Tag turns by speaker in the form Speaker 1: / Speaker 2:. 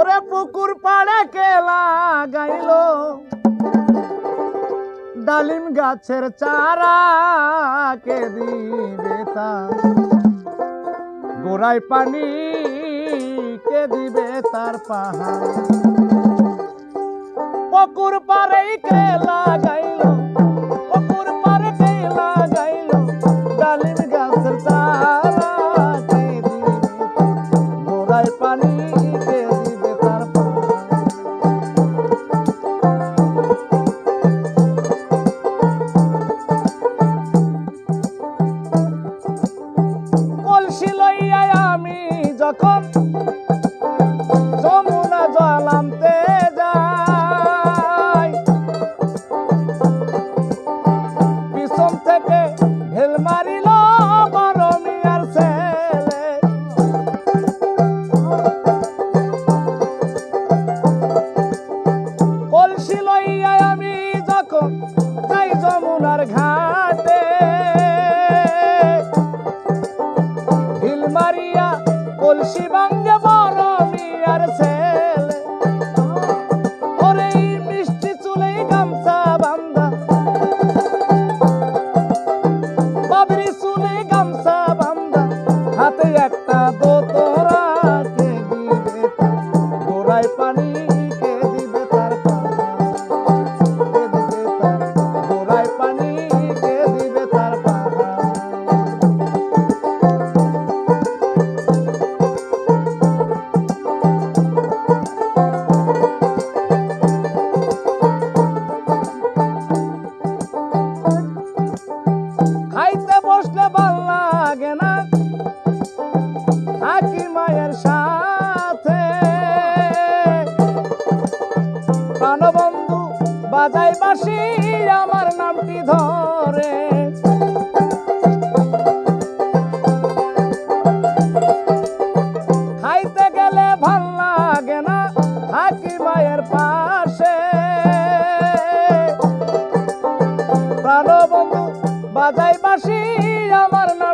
Speaker 1: ওরে পুকুর পাড়ে কে লাগাইল? ডালিম গাছের চারা কে দিবে তা? গোড়ায় পানি কে দিবে তার পাহাড়? পুকুর পাড়ে কে লাগাইলো? দাসী আমার নামটি ধরে। খাইতে গেলে ভালো লাগে না, থাকি মায়ের পাশে। প্রাণবন্ধু, বাজাই বাসি, আমার নাম